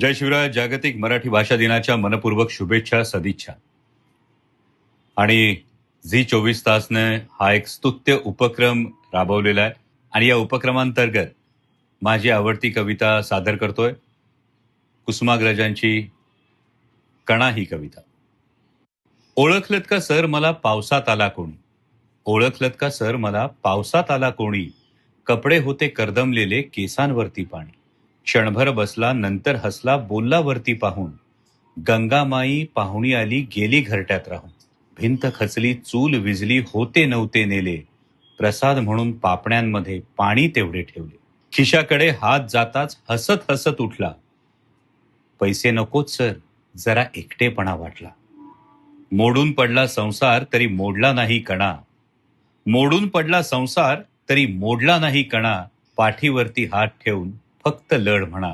जय शिवराय जागतिक मराठी भाषा दिनाच्या मनपूर्वक शुभेच्छा सदिच्छा. आणि झी चोवीस तासने हा एक स्तुत्य उपक्रम राबवलेला आहे. आणि या उपक्रमांतर्गत माझी आवडती कविता सादर करतोय. कुसुमाग्रजांची कणा ही कविता. ओळखलत का सर मला पावसात आला कोणी? ओळखलत का सर मला पावसात आला कोणी? कपडे होते कर्दमलेले केसांवरती पाणी. क्षणभर बसला नंतर हसला बोलला वरती पाहून. गंगामाई पाहुणी आली गेली घरट्यात राहून. भिंत खचली चूल विजली होते नव्हते नेले. प्रसाद म्हणून पापण्यांमध्ये पाणी तेवढे ठेवले. खिशाकडे हात जाताच हसत हसत उठला. पैसे नकोच सर. जरा एकटेपणा वाटला. मोडून पडला संसार तरी मोडला नाही कणा. मोडून पडला संसार तरी मोडला नाही कणा. पाठीवरती हात ठेवून फक्त लढ म्हणा.